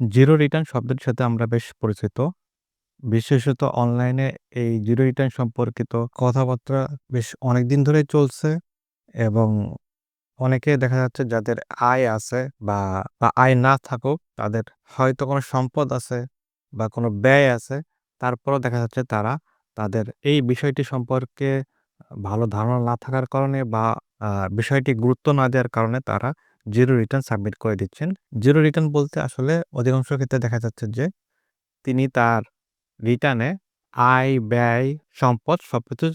Zero return শব্দের সাথে আমরা বেশ পরিচিত। বিশেষত অনলাইনে এই জিরো রিটার্ন সম্পর্কিত কথাবার্তা বেশ অনেকদিন ধরেই চলছে এবং অনেকে দেখা যাচ্ছে যাদের আয় আছে বা, বা আয় না থাকুক তাদের হয়তো কোনো সম্পদ আছে বা কোনো ব্যয় আছে। তারপরও দেখা যাচ্ছে তারা তাদের এই বিষয়টি সম্পর্কে ভালো ধারণা না থাকার কারণে বা বিষয়টি গুরুত্ব না দেওয়ার কারণে তারা জিরো রিটার্ন সাবমিট করে দিচ্ছেন। জিরো রিটার্ন বলতে আসলে অধিকাংশ ক্ষেত্রে দেখা যাচ্ছে যে তিনি তার রিটার্নে আয়, ব্যয়, সম্পদ সব কিছু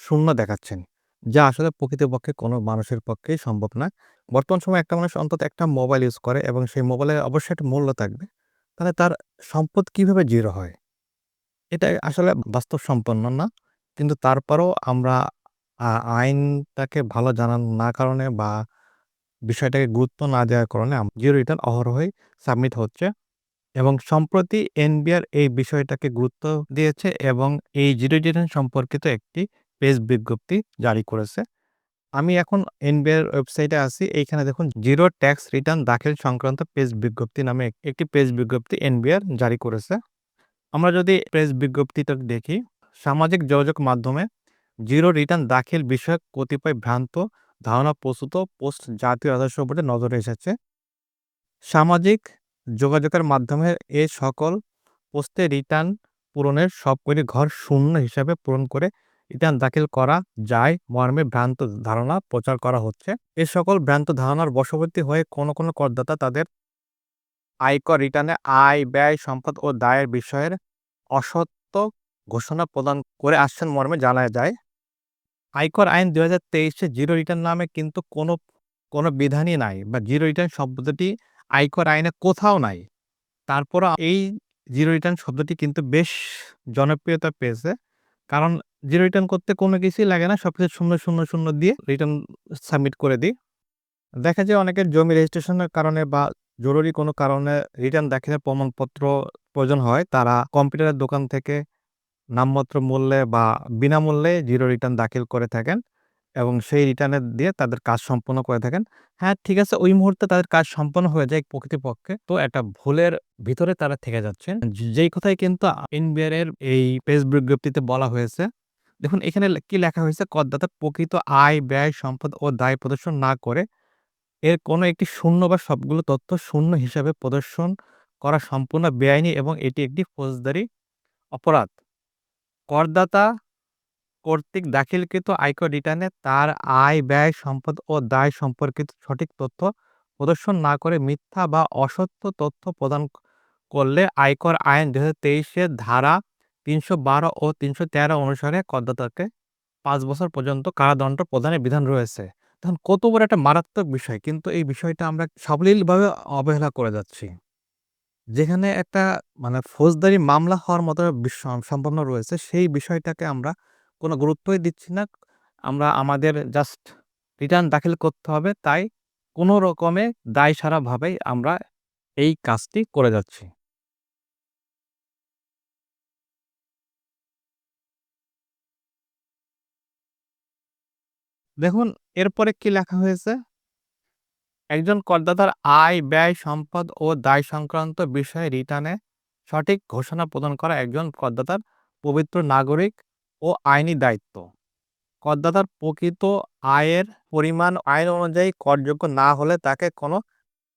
শূন্য দেখাচ্ছেন। যা আসলে প্রকৃতপক্ষে কোনো মানুষের পক্ষেই সম্ভব না। বর্তমান সময়ে একটা মানুষ অন্তত একটা মোবাইল ইউজ করে এবং সেই মোবাইলের অবশ্যই একটা মূল্য থাকবে। তাহলে তার সম্পদ কীভাবে জিরো হয়? এটা আসলে বাস্তব সম্পন্ন না। কিন্তু তারপরেও আমরা আইনটাকে ভালো জানা না কারণে বা বিষয়টাকে গুরুত্ব না দেওয়ার কারণে জিরো রিটার্ন অহরহই সাবমিট হচ্ছে এবং সম্প্রতি এনবিআর এই বিষয়টাকে গুরুত্ব দিয়েছে এবং এই জিরো রিটার্ন সম্পর্কিত একটি পেজ বিজ্ঞপ্তি জারি করেছে। আমি এখন এনবিআর ওয়েবসাইটে আছি। এইখানে দেখুন জিরো ট্যাক্স রিটার্ন দাখিল সংক্রান্ত পেজ বিজ্ঞপ্তি নামে একটি পেজ বিজ্ঞপ্তি এনবিআর জারি করেছে। আমরা যদি পেজ বিজ্ঞপ্তিটা দেখি, সামাজিক যোগাযোগ মাধ্যমে জিরো রিটার্ন দাখিল বিষয়ক কতিপয় ভ্রান্ত ধারণা প্রস্তুত পোস্ট জাতীয় রাজস্ব বোর্ডের নজরে এসেছে। সামাজিক যোগাযোগের মাধ্যমে এ সকল পোস্টে রিটার্ন পূরণের সবকটি ঘর শূন্য হিসাবে পূরণ করে রিটার্ন দাখিল করা যায় মর্মে ভ্রান্ত ধারণা প্রচার করা হচ্ছে। এ সকল ভ্রান্ত ধারণার বশবর্তী হয়ে কোনো, কোনো করদাতা তাদের আয়কর রিটার্নে আয়, ব্যয়, সম্পদ ও দায়ের বিষয়ের অসত্য ঘোষণা প্রদান করে আসছেন মর্মে জানা যায়। আয়কর আইন দুই হাজার তেইশে জিরো রিটার্ন নামে কিন্তু কোনো, কোনো বিধানই নাই বা জিরো রিটার্ন শব্দটি আয়কর আইনে কোথাও নাই। তারপরও এই জিরো রিটার্ন শব্দটি কিন্তু বেশ জনপ্রিয়তা পেয়েছে। কারণ জিরো রিটার্ন করতে কোনো কিছুই লাগে না। সব কিছু শূন্য, শূন্য, শূন্য দিয়ে রিটার্ন সাবমিট করে দিই। দেখা যায় অনেকের জমি রেজিস্ট্রেশনের কারণে বা জরুরি কোনো কারণে রিটার্ন দাখিলের প্রমাণপত্র প্রয়োজন হয়। তারা কম্পিউটারের দোকান থেকে নামমাত্র মূল্যে বা বিনামূল্যে জিরো রিটার্ন দাখিল করে থাকেন এবং সেই রিটার্নের দিয়ে তাদের কাজ সম্পন্ন করে থাকেন। হ্যাঁ, ঠিক আছে ওই মুহূর্তে তাদের কাজ সম্পন্ন হয়ে যায় প্রকৃতপক্ষে। তো একটা ভুলের ভিতরে তারা থেকে যাচ্ছেন। যেই কথাই কিন্তু এনবিআর এর এই পেজ বিজ্ঞপ্তিতে বলা হয়েছে। দেখুন এখানে কি লেখা হয়েছে করদাতা প্রকৃত আয়, ব্যয়, সম্পদ ও দায় প্রদর্শন না করে এর কোনো একটি শূন্য বা সবগুলো তথ্য শূন্য হিসাবে প্রদর্শন করা সম্পূর্ণ বেআইনি এবং এটি একটি ফৌজদারি অপরাধ। করদাতা কর্তৃক দাখিলকৃত আয়কর রিটার্নে তার আয়, ব্যয়, সম্পদ ও দায় সম্পর্কিত সঠিক তথ্য প্রদর্শন না করে মিথ্যা বা অসত্য তথ্য প্রদান করলে আয়কর আইন ২০২৩ এর ধারা ৩১২ ও ৩১৩ অনুসারে করদাতাকে পাঁচ বছর পর্যন্ত কারাদণ্ড প্রদানের বিধান রয়েছে। দেখুন কত বড় একটা মারাত্মক বিষয় কিন্তু এই বিষয়টা আমরা সাবলীলভাবে অবহেলা করে যাচ্ছি। যেখানে একটা মানে ফৌজদারি মামলা হওয়ার মতো বিস সম্ভাবনা রয়েছে, সেই বিষয়টাকে আমরা কোনো গুরুত্বই দিচ্ছি না। আমরা আমাদের জাস্ট রিটার্ন দাখিল করতে হবে, তাই কোনো রকমে দায়সারাভাবেই আমরা এই কাজটি করে যাচ্ছি। দেখুন, এরপরে কি লেখা হয়েছে? একজন করদাতার আয়, ব্যয়, সম্পদ ও দায় সংক্রান্ত বিষয়ে রিটার্নে সঠিক ঘোষণা প্রদান করা একজন করদাতার পবিত্র নাগরিক ও আইনি দায়িত্ব। করদাতার প্রকৃত আয়ের পরিমাণ আইন অনুযায়ী করযোগ্য না হলে তাকে কোনো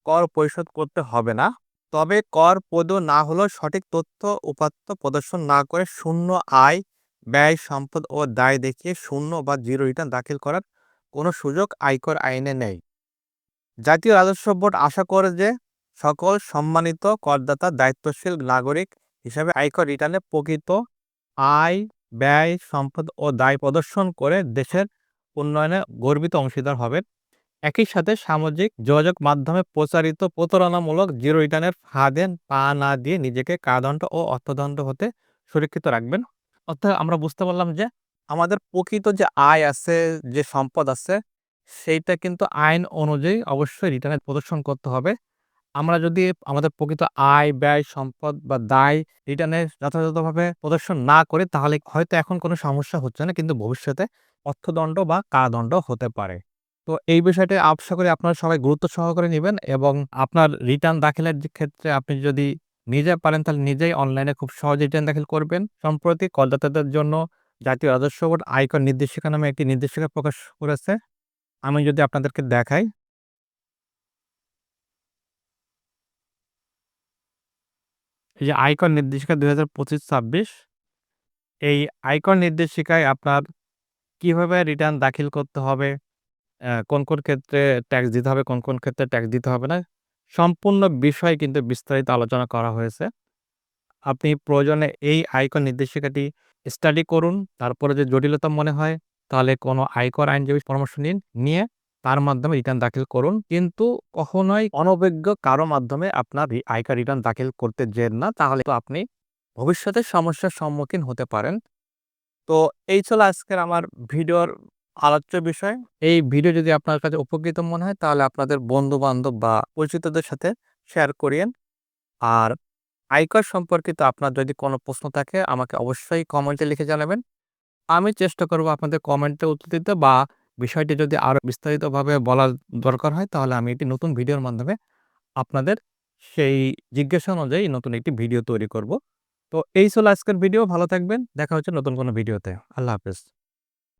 কর পরিশোধ করতে হবে না। তবে কর প্রদ না হলেও সঠিক তথ্য উপাত্ত প্রদর্শন না করে শূন্য আয়, ব্যয়, সম্পদ ও দায় দেখিয়ে শূন্য বা জিরো রিটার্ন দাখিল করার কোনো সুযোগ আয়কর আইনে নেই। জাতীয় রাজস্ব বোর্ড আশা করে যে সকল সম্মানিত করদাতা দায়িত্বশীল নাগরিক হিসাবে আয়কর রিটার্নে প্রকৃত আয়, ব্যয়, সম্পদ ও দায় প্রদর্শন করে দেশের উন্নয়নে গর্বিত অংশীদার হবে একই সাথে সামাজিক যোগাযোগ মাধ্যমে প্রচারিত প্রতারণামূলক জিরো রিটার্নের ফাঁদে পা না দিয়ে নিজেকে কারাদণ্ড ও অর্থদণ্ড হতে সুরক্ষিত রাখবেন। অর্থাৎ আমরা বুঝতে পারলাম যে আমাদের প্রকৃত যে আয় আছে, যে সম্পদ আছে সেইটা কিন্তু আইন অনুযায়ী অবশ্যই রিটার্নে প্রদর্শন করতে হবে। আমরা যদি আমাদের প্রকৃত আয়, ব্যয়, সম্পদ বা দায় রিটার্নে যথাযথভাবে প্রদর্শন না করি তাহলে হয়তো এখন কোনো সমস্যা হচ্ছে না কিন্তু ভবিষ্যতে অর্থদণ্ড বা কারাদণ্ড হতে পারে। তো এই বিষয়টি আশা করি আপনারা সবাই গুরুত্ব সহকারে নিবেন এবং আপনার রিটার্ন দাখিলের ক্ষেত্রে আপনি যদি নিজে পারেন তাহলে নিজেই অনলাইনে খুব সহজে রিটার্ন দাখিল করবেন। সম্প্রতি করদাতাদের জন্য জাতীয় রাজস্ব বোর্ড আয়কর নির্দেশিকা নামে একটি নির্দেশিকা প্রকাশ করেছে। আমি যদি আপনাদেরকে দেখাই এই যে আয়কর নির্দেশিকা ২০২৫-২৬ এই আয়কর নির্দেশিকায় আপনার কীভাবে রিটার্ন দাখিল করতে হবে, কোন, কোন ক্ষেত্রে ট্যাক্স দিতে হবে, কোন, কোন ক্ষেত্রে ট্যাক্স দিতে হবে না, সম্পূর্ণ বিষয় কিন্তু বিস্তারিত আলোচনা করা হয়েছে। আপনি প্রয়োজনে এই আয়কর নির্দেশিকাটি স্টাডি করুন। তারপরে যে জটিলতা মনে হয় তাহলে কোনো আয়কর আইনজীবীর পরামর্শ নিন। নিয়ে তার মাধ্যমে রিটার্ন দাখিল করুন। কিন্তু কখনোই অনভিজ্ঞ কারও মাধ্যমে আপনার আয়কর রিটার্ন দাখিল করতে যেন না। তাহলে তো আপনি ভবিষ্যতে সমস্যার সম্মুখীন হতে পারেন। তো এই ছিল আজকের আমার ভিডিওর আলোচ্য বিষয়। এই ভিডিও যদি আপনার কাছে উপকৃত মনে হয়, তাহলে আপনাদের বন্ধু-বান্ধব বা পরিচিতদের সাথে শেয়ার করিয়েন। আর আয়কর সম্পর্কিত আপনার যদি কোনো প্রশ্ন থাকে, আমাকে অবশ্যই কমেন্টে লিখে জানাবেন। আমি চেষ্টা করব আপনাদের কমেন্টে উত্তর দিতে বা বিষয়টি যদি আরও বিস্তারিতভাবে বলার দরকার হয়, তাহলে আমি একটি নতুন ভিডিওর মাধ্যমে আপনাদের সেই জিজ্ঞাসা অনুযায়ী নতুন একটি ভিডিও তৈরি করব। তো এই ছিল আজকের ভিডিও। ভালো থাকবেন। দেখা হচ্ছে নতুন কোনো ভিডিওতে। আল্লাহ হাফেজ।